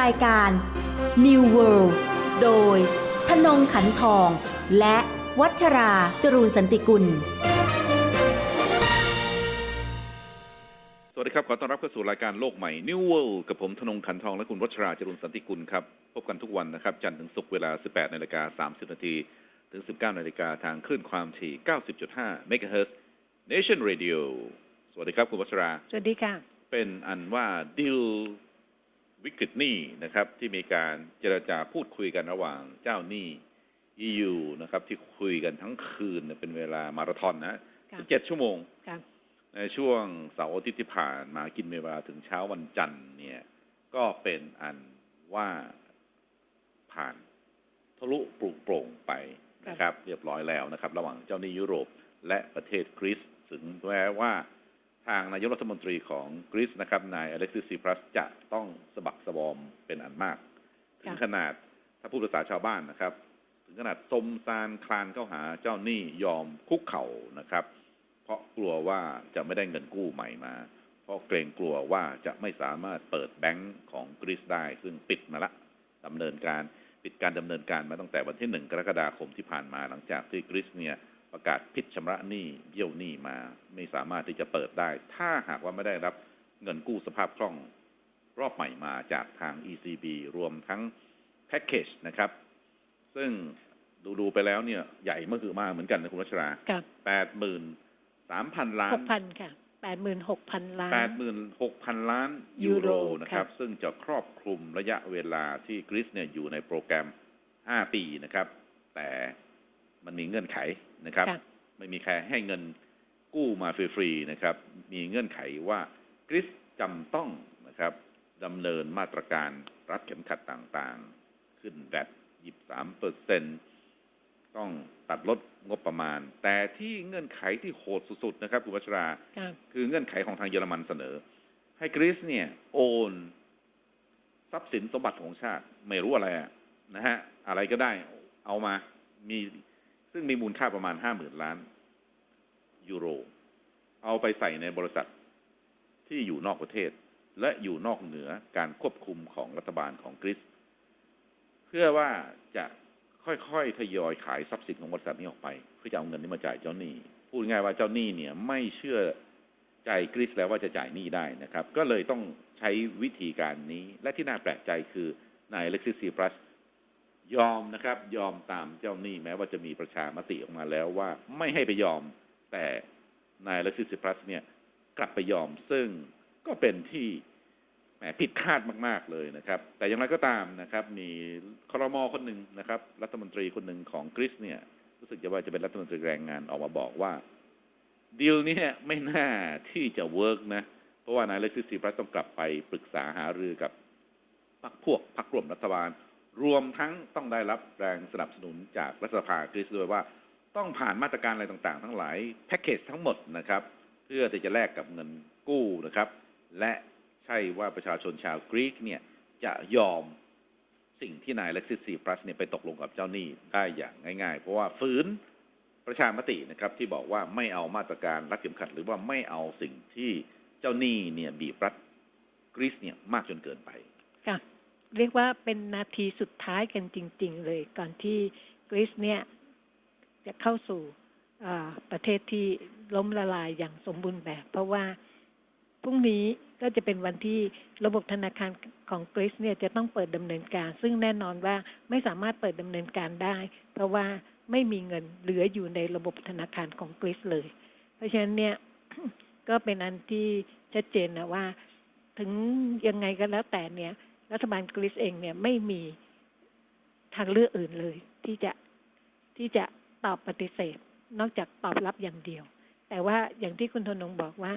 รายการ New World โดยธนงขันทอง และวัชราจรูนสันติกุล สวัสดีครับ ขอต้อนรับเข้าสู่รายการโลกใหม่ New World กับผมธนงขันทองและคุณวัชราจรุนสันติกุลครับ พบกันทุกวันนะครับ จันทร์ถึงศุกร์เวลา 18นาฬิกา30นาทีถึง 19นาฬิกาทางคลื่นความถี่ 90.5 MHz Nation Radio สวัสดีครับ คุณวัชรา สวัสดีค่ะ เป็นอันว่าดิล วิกฤตหนี้นะครับที่มีการเจรจาพูดคุยกันระหว่างเจ้าหนี้ EU นะครับ ที่คุยกันทั้งคืนเนี่ยเป็นเวลามาราธอนนะค่ะ17ชั่วโมงค่ะในช่วงเสาร์อาทิตย์ที่ผ่านมากินเวลาถึงเช้าวันจันทร์เนี่ย ก็เป็นอันว่าผ่านทะลุปลุโปร่งไปนะครับ เรียบร้อยแล้วนะครับ ระหว่างเจ้าหนี้ยุโรปและประเทศกรีซถึงแม้ว่า ทางนายกรัฐมนตรีของกรีซนะครับนายอเล็กซิสซีพรัสจะต้องสะบักสะบอมเป็นอันมาก ถึงขนาดถ้าพูดภาษาชาวบ้านนะครับ ถึงขนาดสมซานคลานเข้าหาเจ้าหนี้ยอมคุกเข่านะครับ เพราะกลัวว่าจะไม่ได้เงินกู้ใหม่มา เพราะเกรงกลัวว่าจะไม่สามารถเปิดแบงก์ของกรีซได้ ซึ่งปิดมาละดำเนินการปิดการดำเนินการมาตั้งแต่วันที่หนึ่งกรกฎาคมที่ผ่านมาหลังจากที่กรีซเนี่ย ประกาศพิดชำระหนี้เบี้ยวหนี้มา ไม่สามารถที่จะเปิดได้ ถ้าหากว่าไม่ได้รับเงินกู้สภาพคล่องรอบใหม่มาจากทาง ECB รวมทั้งแพ็กเกจนะครับ ซึ่งดูๆไปแล้วเนี่ยใหญ่เมื่อคือมากเหมือนกันนะคุณวัชรากับแปดหมื่นสามพันล้าหนกพันค่ะแปดหมื่นหกพันล้านแปดหมื่นหกพันล้านยูโรยูโรนะครับค่ะซึ่งจะครอบคลุมระยะเวลาที่กรีซเนี่ยอยู่ในโปรแกรมห้าปีนะครับ แต่ มันมีเงื่อนไขนะครับค่ะไม่มีใครให้เงินกู้มาฟรีๆนะครับ มีเงื่อนไขว่ากรีซจำต้องนะครับดำเนินมาตรการรัดเข็มขัดต่างๆ ขึ้นแบตยิบสามเปอร์เซ็นต้องตัดลดงบประมาณ แต่ที่เงื่อนไขที่โหดสุดๆนะครับคุณวัชราค่ะคือเงื่อนไขของทางเยอรมันเสนอ ให้กรีซเนี่ย โอนทรัพย์สินสมบัติของชาติ ไม่รู้อะไรอะนะฮะ อะไรก็ได้ เอามามี ซึ่งมีมูลค่าประมาณห้าหมื่นล้านยูโร เอาไปใส่ในบริษัทที่อยู่นอกประเทศ และอยู่นอกเหนือการควบคุมของรัฐบาลของกรีซเพื่อว่าจะค่อยๆทยอยขายทรัพย์สินของบริษัทนี้ออกไป เพื่อจะเอาเงินนี้มาจ่ายเจ้าหนี้ พูดง่ายว่าเจ้าหนี้เนี่ยไม่เชื่อใจกรีซแล้วว่าจะจ่ายหนี้ได้นะครับ ก็เลยต้องใช้วิธีการนี้ และที่น่าแปลกใจคือนายเล็กซิสซีพลัส ยอมนะครับ ยอมตามเจ้าหนี้แม้ว่าจะมีประชามติออกมาแล้วว่าไม่ให้ไปยอมแต่นายเล็กซิสซีพลัสเนี่ยกลับไปยอมซึ่งก็เป็นที่แหมผิดคาดมาก ๆเลยนะครับ แต่อย่างไรก็ตามนะครับ มีคอรมอคนหนึ่งนะครับ รัฐมนตรีคนหนึ่งของกรีซเนี่ย รู้สึกจะว่าจะเป็นรัฐมนตรีแรงงานออกมาบอกว่าดีลนี้ไม่น่าที่จะเวิร์กนะ เพราะว่านายเล็กซิสซีพลัสต้องกลับไปปรึกษาหารือกับพรรคพวกพรรคร่วมรัฐบาล รวมทั้งต้องได้รับแรงสนับสนุนจากรัฐสภากรีซด้วยว่าต้องผ่านมาตรการอะไรต่างๆ ทั้งหลายแพ็กเกจทั้งหมดนะครับ เพื่อที่จะแลกกับเงินกู้นะครับ และใช่ว่าประชาชนชาวกรีกเนี่ยจะยอมสิ่งที่นายเล็กซิสซีพลัสเนี่ยไปตกลงกับเจ้าหนี้ได้อย่างง่ายๆ เพราะว่าฝืนประชามตินะครับที่บอกว่าไม่เอามาตรการรัดเข็มขัด หรือว่าไม่เอาสิ่งที่เจ้าหนี้เนี่ยบีบรัดกรีซเนี่ยมากจนเกินไปค่ะ เรียกว่าเป็นนาทีสุดท้ายกันจริง ๆ เลย ก่อนที่กรีซเนี่ย จะเข้าสู่ประเทศที่ล้มละลายอย่างสมบูรณ์แบบ เพราะว่าพรุ่งนี้ก็จะเป็นวันที่ระบบธนาคารของกรีซเนี่ยจะต้องเปิดดำเนินการ ซึ่งแน่นอนว่าไม่สามารถเปิดดำเนินการได้ เพราะว่าไม่มีเงินเหลืออยู่ในระบบธนาคารของกรีซเลย เพราะฉะนั้นเนี่ยก็เป็นอันที่ชัดเจนนะว่า ถึงยังไงก็แล้วแต่เนี่ย รัฐบาลกรีซเองเนี่ยไม่มีทางเลือกอื่นเลย ที่จะที่จะตอบปฏิเสธ นอกจากตอบรับอย่างเดียว แต่ว่าอย่างที่คุณธนงบอกว่า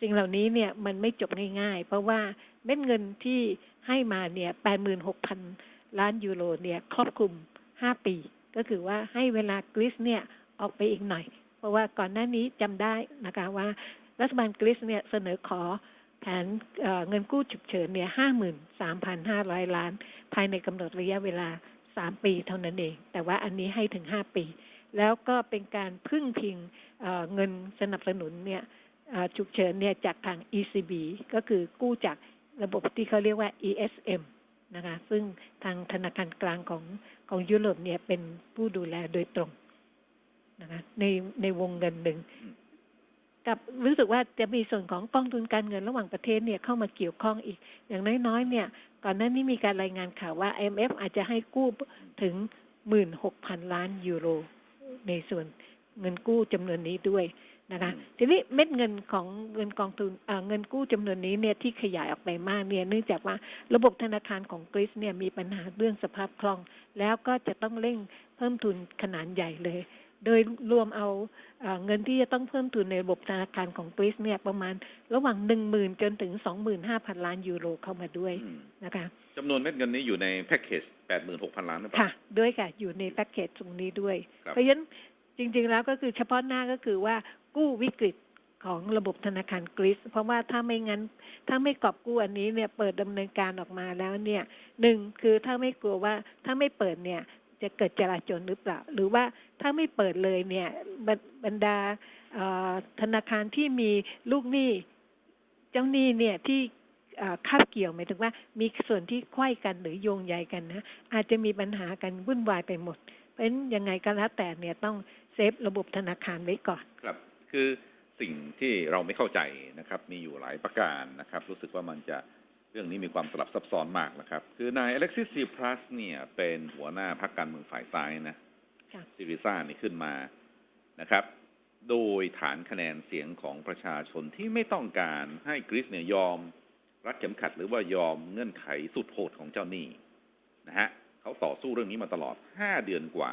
สิ่งเหล่านี้เนี่ยมันไม่จบง่ายๆ เพราะว่าเม็ดเงินที่ให้มาเนี่ยแปดหมื่นหกพันล้านยูโรเนี่ยครอบคลุมห้าปี ก็คือว่าให้เวลากรีซเนี่ยออกไปอีกหน่อย เพราะว่าก่อนหน้านี้จำได้นะคะว่ารัฐบาลกรีซเนี่ยเสนอขอ แผนเเงินกู้ฉุกเฉินเนี่ยห้าหมื่นสามพันห้าร้อยล้าน ภายในกำหนดระยะเวลาสามปีเท่านั้นเอง แต่ว่าอันนี้ให้ถึงห้าปี แล้วก็เป็นการพึ่งพิงเเงินสนับสนุนเนี่ยฉุกเฉินเนี่ยจากทาง ECB ก็คือกู้จากระบบที่เขาเรียกว่า ESM นะคะ ซึ่งทางธนาคารกลางของของยุโรปเนี่ยเป็นผู้ดูแลโดยตรงนะคะในในวงเงินหนึ่ง กับรู้สึกว่าจะมีส่วนของกองทุนการเงินระหว่างประเทศเนี่ยเข้ามาเกี่ยวข้องอีก อย่างน้อยๆ เนี่ยก่อนหน้านี้มีการรายงานข่าวว่า IMF อาจจะให้กู้ถึง 16,000 ล้านยูโร ในส่วนเงินกู้จำนวนนี้ด้วยนะคะทีนี้เม็ดเงินของเงินกองทุนเอ่อเงินกู้จำนวนนี้เนี่ยที่ขยายออกไปมากเนี่ยเนื่องจากว่าระบบธนาคารของกรีซเนี่ยมีปัญหาเรื่องสภาพคล่อง แล้วก็จะต้องเร่งเพิ่มทุนขนาดใหญ่เลย โดยรวมเอาเอ่อเงินที่จะต้องเพิ่มทุนในระบบธนาคารของกรีซเนี่ยประมาณระหว่างหนึ่งหมื่นจนถึงสองหมื่นห้าพันล้านยูโรเข้ามาด้วยอืมนะคะจำนวนเม็ดเงินนี้อยู่ในแพ็กเกจ86,000ล้านหรือเปล่าค่ะ ด้วยค่ะ อยู่ในแพ็กเกจตรงนี้ด้วยครับเพราะฉะนั้นจริง ๆ แล้วก็คือเฉพาะหน้าก็คือว่ากู้วิกฤตของระบบธนาคารกรีซเพราะว่าถ้าไม่งั้น ถ้าไม่กอบกู้อันนี้เนี่ยเปิดดำเนินการออกมาแล้วเนี่ยหนึ่งคือถ้าไม่กลัวว่าถ้าไม่เปิดเนี่ย จะเกิดจราจนหรือเปล่า หรือว่าถ้าไม่เปิดเลยเนี่ยบรรดาธนาคารที่มีลูกหนี้เจ้าหนี้เนี่ยที่คาบเกี่ยวหมายถึงว่ามีส่วนที่ไขว้กันหรือโยงใยกันนะอาจจะมีปัญหากันวุ่นวายไปหมด เพราะฉะนั้นยังไงก็แล้วแต่เนี่ยต้องเซฟระบบธนาคารไว้ก่อนครับคือสิ่งที่เราไม่เข้าใจนะครับ มีอยู่หลายประการนะครับ รู้สึกว่ามันจะ เรื่องนี้มีความสลับซับซ้อนมากนะครับ คือนายอเล็กซิสซีพลัสเนี่ยเป็นหัวหน้าพรรคการเมืองฝ่ายซ้ายนะค่ะซิริซ่านี่ขึ้นมานะครับ โดยฐานคะแนนเสียงของประชาชนที่ไม่ต้องการให้กรีซเนี่ยยอม รัดเข็มขัดหรือว่ายอมเงื่อนไขสุดโหดของเจ้าหนี้นะฮะเขาต่อสู้เรื่องนี้มาตลอด5เดือนกว่า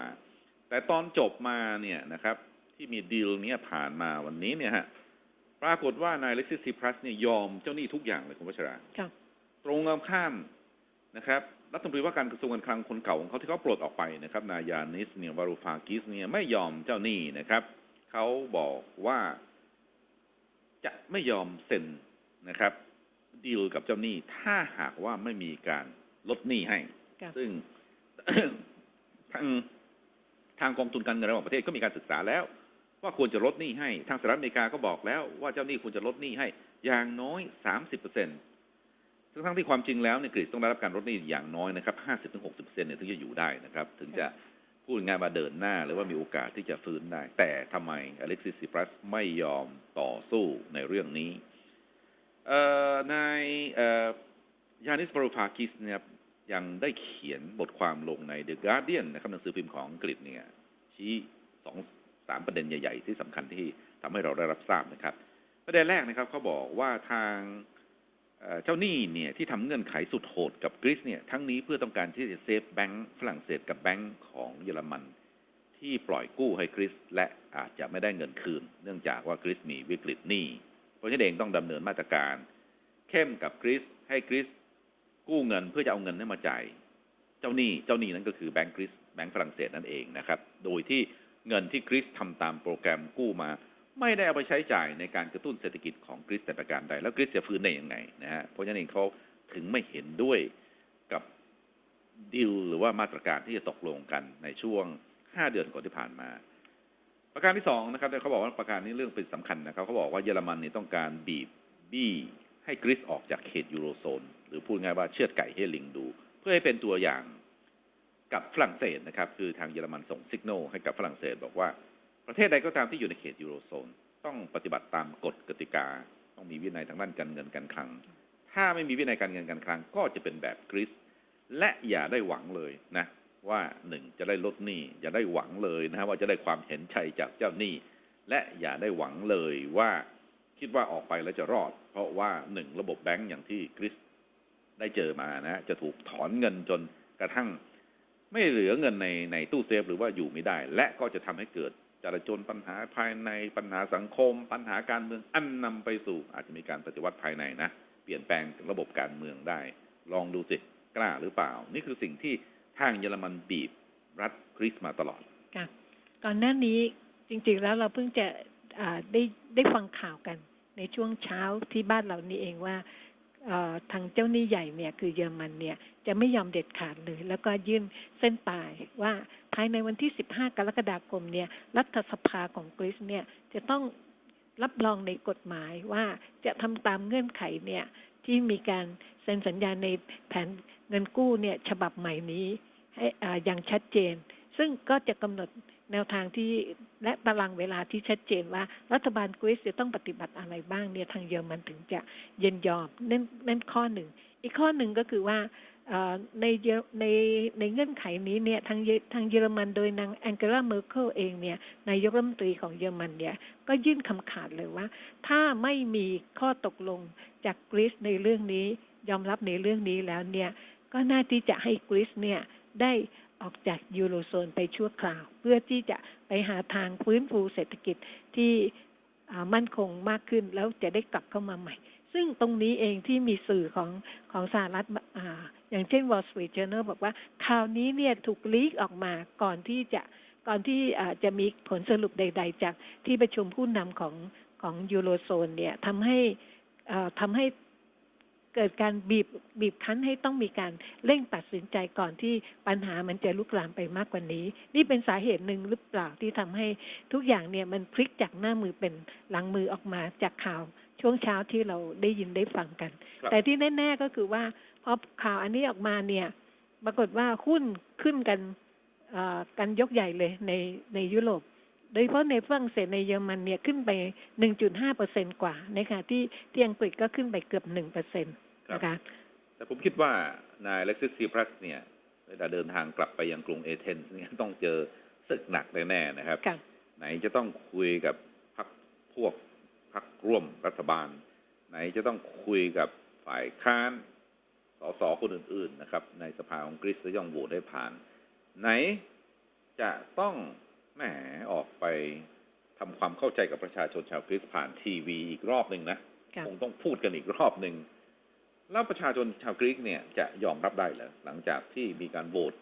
แต่ตอนจบมาเนี่ยนะครับ ที่มีดีลเนี้ยผ่านมาวันนี้เนี่ยฮะปรากฏว่านายเล็กซิสซีพลัสเนี่ยยอมเจ้าหนี้ทุกอย่างเลยคุณวัชราค่ะ ตรงกันข้ามนะครับรัฐมนตรีว่าการกระทรวงการคลังคนเก่าของเขาที่เขาปลดออกไปนะครับนายานิสเนี่ยวารูฟากิสเนี่ยไม่ยอมเจ้าหนี้นะครับเขาบอกว่าจะไม่ยอมเซ็นนะครับดีลกับเจ้าหนี้ถ้าหากว่าไม่มีการลดหนี้ให้ค่ะซึ่งทางทางกองทุนการเงินระหว่างประเทศก็มีการศึกษาแล้ว ว่าควรจะลดหนี้ให้ ทางสหรัฐอเมริกาก็บอกแล้วว่าเจ้าหนี้ควรจะลดหนี้ให้ อย่างน้อยสามสิบเปอร์เซ็นต์ซึ่ง ทั้งที่ความจริงแล้วเนี่ยกรีซต้องได้รับการลดหนี้อย่างน้อยนะครับห้าสิบถึงหกสิบเปอร์เซ็นต์เนี่ยถึงจะอยู่ได้นะครับ ถึงจะพูดง่ายมาเดินหน้าหรือว่ามีโอกาสที่จะฟื้นได้ แต่ทำไมอเล็กซิสซิปรัสไม่ยอมต่อสู้ในเรื่องนี้เอ่อนายยานิสบารูพากิสเนี่ยยังได้เขียนบทความลงใน The Guardian นะครับหนังสือพิมพ์ของอังกฤษเนี่ยชี้สองสามประเด็นใหญ่ ๆ ที่สำคัญที่ทำให้เราได้รับทราบนะครับ ประเด็นแรกนะครับเขาบอกว่าทาง เจ้าหนี้เนี่ยที่ทำเงื่อนไขสุดโหดกับกรีซเนี่ยทั้งนี้เพื่อต้องการที่จะเซฟแบงก์ฝรั่งเศสกับแบงก์ของเยอรมัน ที่ปล่อยกู้ให้กรีซและอาจจะไม่ได้เงินคืน เนื่องจากว่ากรีซมีวิกฤตหนี้เพราะฉะนั้นเองต้องดำเนินมาตรการ เข้มกับกรีซให้กรีซกู้เงินเพื่อจะเอาเงินนั้นมาจ่ายเจ้าหนี้เจ้าหนี้นั้นก็คือแบงก์กรีซแบงก์ฝรั่งเศสนั่นเองนะครับ โดยที่เงินที่กรีซทำตามโปรแกรมกู้มา ไม่ได้เอาไปใช้จ่ายในการกระตุ้นเศรษฐกิจของกรีซแต่ประการใด แล้วกรีซจะฟื้นได้ยังไงนะฮะเพราะฉะนั้นเองเขาถึงไม่เห็นด้วยกับดีลหรือว่ามาตรการที่จะตกลงกันในช่วง 5 เดือนก่อนที่ผ่านมา ประการที่สองนะครับเขาบอกว่าประการนี้เรื่องเป็นสำคัญนะครับเขาบอกว่าเยอรมันนี่ต้องการบีบบี้ให้กรีซออกจากเขตยูโรโซน หรือพูดง่ายว่าเชือดไก่ให้ลิงดู เพื่อให้เป็นตัวอย่างกับฝรั่งเศสนะครับ คือทางเยอรมันส่งสัญญาณให้กับฝรั่งเศสบอกว่า ประเทศใดก็ตามที่อยู่ในเขตยูโรโซน ต้องปฏิบัติตามกฎกติกา ต้องมีวินัยทางด้านการเงินการคลัง ถ้าไม่มีวินัยการเงินการคลังก็จะเป็นแบบกรีซและอย่าได้หวังเลยนะว่าหนึ่งจะได้ลดหนี้อย่าได้หวังเลยนะฮะว่าจะได้ความเห็นใจจากเจ้าหนี้ และอย่าได้หวังเลยว่าคิดว่าออกไปแล้วจะรอด เพราะว่าหนึ่งระบบแบงก์อย่างที่กรีซได้เจอมานะจะถูกถอนเงินจนกระทั่ง ไม่เหลือเงินในในตู้เซฟหรือว่าอยู่ไม่ได้ และก็จะทำให้เกิด จราจนปัญหาภายในปัญหาสังคม ปัญหาการเมืองอันนำไปสู่ อาจจะมีการปฏิวัติภายในนะ เปลี่ยนแปลงระบบการเมืองได้ ลองดูสิกล้าหรือเปล่า นี่คือสิ่งที่ทางเยอรมันบีบรัฐกรีซมาตลอดค่ะก่อนหน้านี้จริงๆแล้วเราเพิ่งจะได้ได้ฟังข่าวกัน ในช่วงเช้าที่บ้านเรานี่เองว่า ทางเจ้าหนี้ใหญ่เนี่ยคือเยอรมันเนี่ยจะไม่ยอมเด็ดขาดเลย แล้วก็ยื่นเส้นตายว่าภายในวันที่ 15 กรกฎาคมเนี่ยรัฐสภาของกรีซเนี่ยจะต้องรับรองในกฎหมายว่าจะทำตามเงื่อนไขเนี่ยที่มีการเซ็นสัญญาในแผนเงินกู้เนี่ยฉบับใหม่นี้ให้อ่าอย่างชัดเจน ซึ่งก็จะกำหนด แนวทางที่และตารางเวลาที่ชัดเจนว่า รัฐบาลกรีซจะต้องปฏิบัติอะไรบ้างเนี่ยทางเยอรมันถึงจะเย็นยอมนั่นนั่นข้อหนึ่ง อีกข้อหนึ่งก็คือว่าในในในเงื่อนไขนี้เนี่ยทางทางเยอรมันโดยนางแองเกลาเมอร์เคิลเองเนี่ยนายกรัฐมนตรีของเยอรมันเนี่ยก็ยื่นคำขาดเลยว่า ถ้าไม่มีข้อตกลงจากกรีซในเรื่องนี้ยอมรับในเรื่องนี้แล้วเนี่ยก็น่าที่จะให้กรีซเนี่ยได้ ออกจากยูโรโซนไปชั่วคราว เพื่อที่จะไปหาทางฟื้นฟูเศรษฐกิจที่มั่นคงมากขึ้น แล้วจะได้กลับเข้ามาใหม่ ซึ่งตรงนี้เองที่มีสื่อของของสหรัฐออย่างเช่น Wall Street Journal บอกว่าข่าวนี้เนี่ยถูกลีกออกมาก่อนที่จะก่อนที่จะมีผลสรุปใด ๆ จากที่ประชุมผู้นำของของยูโรโซนเนี่ยทำให้ทำให้ เกิดการบีบบีบคั้นให้ต้องมีการเร่งตัดสินใจก่อนที่ปัญหามันจะลุกลามไปมากกว่านี้ นี่เป็นสาเหตุหนึ่งหรือเปล่าที่ทำให้ทุกอย่างเนี่ยมันพลิกจากหน้ามือเป็นหลังมือออกมาจากข่าวช่วงเช้าที่เราได้ยินได้ฟังกันครับแต่ที่แน่ ๆก็คือว่าพอข่าวอันนี้ออกมาเนี่ย ปรากฏว่าหุ้นขึ้นกันเอ่อกันยกใหญ่เลยในในยุโรป โดยเฉพาะในฝรั่งเศสในเยอรมันเนี่ยขึ้นไป 1.5เปอร์เซ็นกว่านะคะที่ที่อังกฤษก็ขึ้นไปเกือบ1เปอร์เซ็นต์ครับนะคะแต่ผมคิดว่านายเล็กซิสซีพรัสเนี่ยเวลาเดินทางกลับไปยังกรุงเอเธนส์เนี่ยต้องเจอศึกหนักแน่ๆนะครับค่ะไหนจะต้องคุยกับพรรคพวกพรรคร่วมรัฐบาล ไหนจะต้องคุยกับฝ่ายค้านสสคนอื่น ๆ นะครับ ในสภาของกรีซจะย่องโหวตได้ผ่าน ไหนจะต้อง แหมออกไปทำความเข้าใจกับประชาชนชาวกรีซผ่านทีวีอีกรอบหนึ่งนะค่ะคงต้องพูดกันอีกรอบหนึ่งแล้วประชาชนชาวกรีกเนี่ยจะยอมรับได้เหรอหลังจากที่มีการโหวต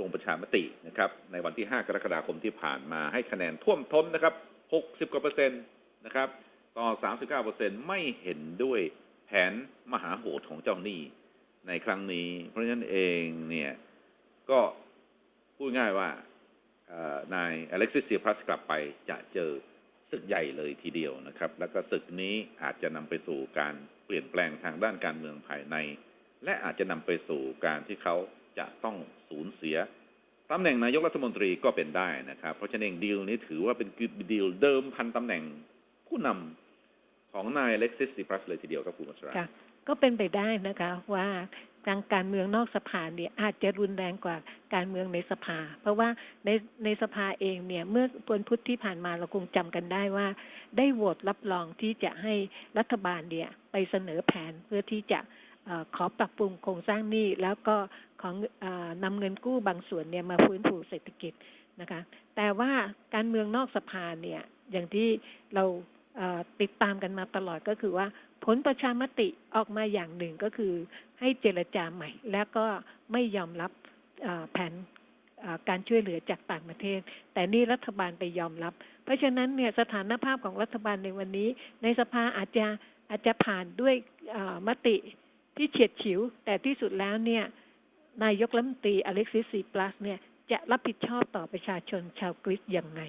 ลงประชามตินะครับ ในวันที่ 5 กรกฎาคมที่ผ่านมาให้คะแนนท่วมท้นนะครับ 60 กว่าเปอร์เซ็นต์นะครับ ต่อ 39เปอร์เซ็นต์ไม่เห็นด้วยแผนมหาโหดของเจ้าหนี้ ในครั้งนี้ เพราะฉะนั้นเองเนี่ยก็พูดง่ายว่าเอ่อ นายอเล็กซิสเซียพลัสกลับไปจะเจอศึกใหญ่เลยทีเดียวนะครับ แล้วก็ศึกนี้อาจจะนำไปสู่การเปลี่ยนแปลงทางด้านการเมืองภายใน และอาจจะนำไปสู่การที่เขาจะต้องสูญเสียตำแหน่งนายกรัฐมนตรีก็เป็นได้นะครับ เพราะฉะนั้นดีลนี้ถือว่าเป็นดีลเดิมพันตำแหน่งผู้นำของนายอเล็กซิสซิพลัสเลยทีเดียวครับคุณมัชราค่ะก็เป็นไปได้นะคะว่า ทางการเมืองนอกสภาเนี่ยอาจจะรุนแรงกว่าการเมืองในสภา เพราะว่าในในสภาเองเนี่ยเมื่อวันพุธที่ผ่านมาเราคงจำกันได้ว่า ได้โหวตรับรองที่จะให้รัฐบาลเนี่ยไปเสนอแผนเพื่อที่จะอขอปรับปรุงโครงสร้างหนี้แล้วก็ของออนำเงินกู้บางส่วนเนี่ยมาฟื้นฟูเศรษฐกิจนะคะ แต่ว่าการเมืองนอกสภาเนี่ยอย่างที่เราติดตามกันมาตลอดก็คือว่าผลประชามติออกมาอย่างหนึ่งก็คือ ให้เจรจาใหม่ แล้วก็ไม่ยอมรับแผนการช่วยเหลือจากต่างประเทศ แต่นี่รัฐบาลไปยอมรับ เพราะฉะนั้นเนี่ยสถานภาพของรัฐบาลในวันนี้ ในสภาอาจจะอาจจะผ่านด้วยมติที่เฉียดฉิว แต่ที่สุดแล้วเนี่ยนายกรัฐมนตรีอเล็กซิสซีปลัสเนี่ยจะรับผิดชอบต่อประชาชนชาวกรีซยังไง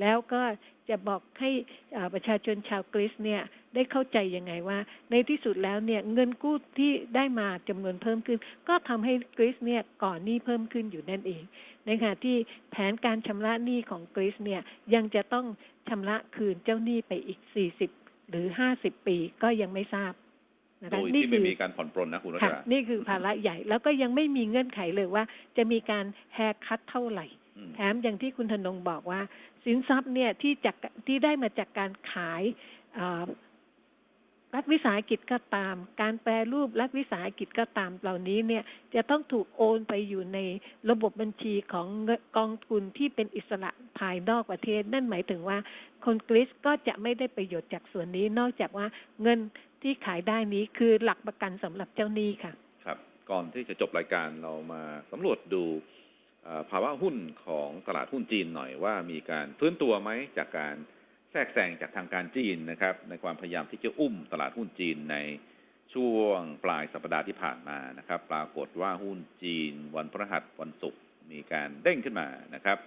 แล้วก็จะบอกให้เอ่อประชาชนชาวกรีซเนี่ยได้เข้าใจยังไงว่า ในที่สุดแล้วเนี่ยเงินกู้ที่ได้มาจำนวนเพิ่มขึ้น ก็ทำให้กรีซเนี่ยก่อนหนี้เพิ่มขึ้นอยู่นั่นเองในขณะที่แผนการชำระหนี้ของกรีซเนี่ยยังจะต้องชำระคืนเจ้าหนี้ไปอีก 40 หรือ 50 ปีก็ยังไม่ทราบนะโดคะยนี่ที่คืไม่อมีการผ่อนปรนนะคุณรัชค่ะรานี่คือภาระใหญ่แล้วก็ยังไม่มีเงื่อนไขเลยว่า จะมีการแฮร์คัตเท่าไหร่อืมแถมอย่างที่คุณธนงบอกว่า สินทรัพย์เนี่ยที่จากที่ได้มาจากการขายเอ่อรัฐวิสาหกิจก็ตาม การแปรรูปรัฐวิสาหกิจก็ตามเหล่านี้เนี่ยจะต้องถูกโอนไปอยู่ในระบบบัญชีของเงินกองทุนที่เป็นอิสระภายนอกประเทศ นั่นหมายถึงว่าคนกรีซก็จะไม่ได้ประโยชน์จากส่วนนี้ นอกจากว่าเงินที่ขายได้นี้คือหลักประกันสำหรับเจ้าหนี้ค่ะ ครับ ก่อนที่จะจบรายการเรามาสำรวจดูเอ่อ ภาวะหุ้นของตลาดหุ้นจีนหน่อยว่ามีการฟื้นตัวไหมจากการแทรกแซงจากทางการจีนนะครับ ในความพยายามที่จะอุ้มตลาดหุ้นจีนในช่วงปลายสัปดาห์ที่ผ่านมานะครับ ปรากฏว่าหุ้นจีนวันพฤหัสวันศุกร์มีการเด้งขึ้นมานะครับ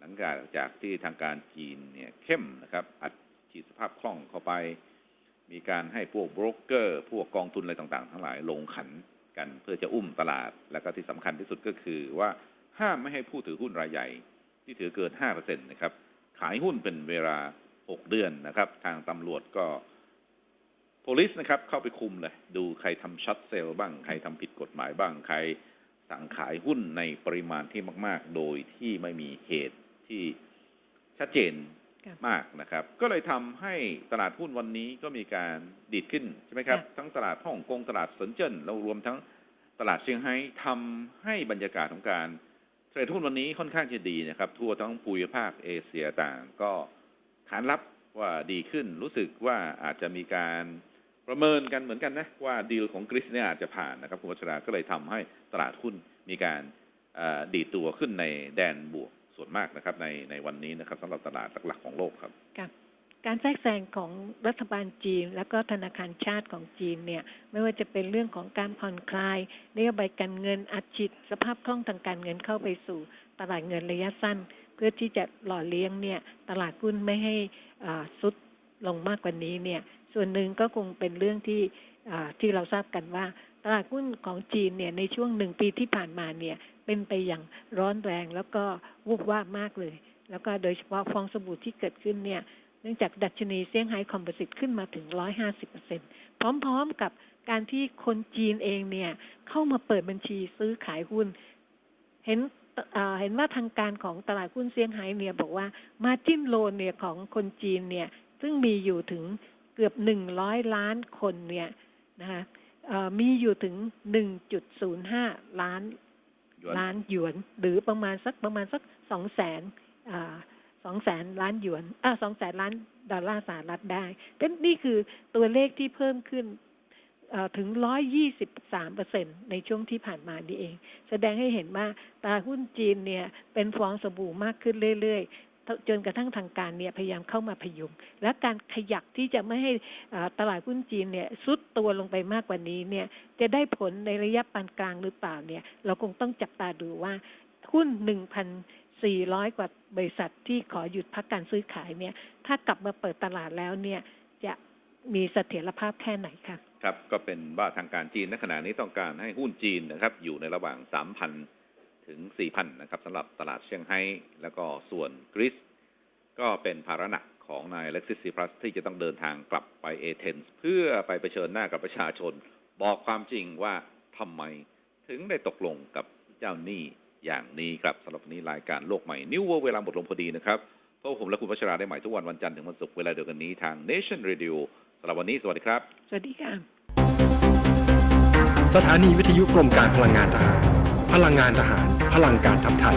หลังจากจากที่ทางการจีนเนี่ยเข้มนะครับอัดฉีดสภาพคล่องเข้าไป มีการให้พวกโบรกเกอร์ พวกกองทุนอะไรต่างๆ ทั้งหลายลงขันกันเพื่อจะอุ้มตลาด แล้วก็ที่สำคัญที่สุดก็คือว่า ห้ามไม่ให้ผู้ถือหุ้นรายใหญ่ ที่ถือเกิน 5%นะครับ ขายหุ้นเป็นเวลา 6 เดือนนะครับ ทางตำรวจก็ police นะครับ เข้าไปคุมเลย ดูใครทำช็อตเซลล์บ้าง ใครทำผิดกฎหมายบ้าง ใครสั่งขายหุ้นในปริมาณที่มาก ๆ โดยที่ไม่มีเหตุที่ชัดเจนครับมากนะครับ ก็เลยทำให้ตลาดหุ้นวันนี้ก็มีการดีดขึ้นใช่ไหมครับครับทั้งตลาดฮ่องกงตลาดเซินเจิ้นแล้วรวมทั้งตลาดเซี่ยงไฮ้ทำให้บรรยากาศของการ เทรดหุ้นวันนี้ค่อนข้างจะดีนะครับ ทั่วทั้งภูมิภาคเอเชียต่างก็ขานรับว่าดีขึ้น รู้สึกว่าอาจจะมีการประเมินกันเหมือนกันนะว่าดีลของกรีซเนี่ยอาจจะผ่านนะครับคุณวัชราก็เลยทำให้ตลาดหุ้นมีการดีตัวขึ้นในแดนบวกส่วนมากนะครับในในวันนี้นะครับสำหรับตลาดหลักๆของโลกครับ แทรกแซงของรัฐบาลจีน แล้วก็ธนาคารชาติของจีนเนี่ยไม่ว่าจะเป็นเรื่องของการผ่อนคลายนโยบายการเงินอัดฉีดสภาพคล่องทางการเงินเข้าไปสู่ตลาดเงินระยะสั้น เพื่อที่จะหล่อเลี้ยงเนี่ยตลาดหุ้นไม่ให้อ่าซุดลงมากกว่านี้เนี่ยส่วนหนึ่งก็คงเป็นเรื่องที่อ่าที่เราทราบกันว่าตลาดหุ้นของจีนเนี่ยในช่วงหนึ่งปีที่ผ่านมาเนี่ยเป็นไปอย่างร้อนแรงแล้วก็วูบวาบมากเลย แล้วก็โดยเฉพาะฟองสบู่ที่เกิดขึ้นเนี่ย เนื่องจากดัชนีเซี่ยงไฮ้คอมโพสิตขึ้นมาถึง 150%พร้อมๆกับการที่คนจีนเองเนี่ย เข้ามาเปิดบัญชีซื้อขายหุ้น เห็นเอ่อเห็นว่าทางการของตลาดหุ้นเซี่ยงไฮ้เนี่ยบอกว่ามาจิ้นโลนเนี่ยของคนจีนเนี่ย ซึ่งมีอยู่ถึงเกือบ100ล้านคนเนี่ยนะคะเอ่อมีอยู่ถึง1.05ล้านหยวนล้านหยวน หรือประมาณสักประมาณสักสองแสน สองแสนล้านหยวนอ่าสองแสนล้านดอลลาร์สหรัฐได้เป็นนี่คือตัวเลขที่เพิ่มขึ้นถึงร้อยยี่สิบสามเปอร์เซ็นในช่วงที่ผ่านมานี่เอง แสดงให้เห็นว่าตาหุ้นจีนเนี่ย เป็นฟองสบู่มากขึ้นเรื่อยๆ จนกระทั่งทางการเนี่ยพยายามเข้ามาพยุง และการขยับที่จะไม่ให้อาตลาดหุ้นจีนเนี่ยซุดตัวลงไปมากกว่านี้เนี่ย จะได้ผลในระยะปานกลางหรือเปล่าเนี่ย เราคงต้องจับตาดูว่าหุ้น1,000 400 กว่าบริษัทที่ขอหยุดพักการซื้อขายเนี่ย ถ้ากลับมาเปิดตลาดแล้วเนี่ย จะมีเสถียรภาพแค่ไหนคะครับก็เป็นว่าทางการจีนในขณะนี้ต้องการให้หุ้นจีนนะครับ อยู่ในระหว่าง 3,000 ถึง 4,000 นะครับสำหรับตลาดเซี่ยงไฮ้แล้วก็ส่วนกรีซก็เป็นภาระหนักของนายเล็กซิสซีพลัสที่จะต้องเดินทางกลับไปเอเธนส์เพื่อไปเผชิญหน้ากับประชาชน บอกความจริงว่าทำไมถึงได้ตกลงกับเจ้าหนี้ อย่างนี้ครับสำหรับวันนี้รายการโลกใหม่นิวเวอร์เวลาหมดลงพอดีนะครับพบกับผมและคุณพัชราได้ใหม่ทุกวันวันจันทร์ถึงวันศุกร์เวลาเดียวกันนี้ทาง Nation Radio สำหรับวันนี้สวัสดีครับ สวัสดีค่ะ สถานีวิทยุกรมการพลังงานทหาร พลังงานทหาร พลังการทำไทย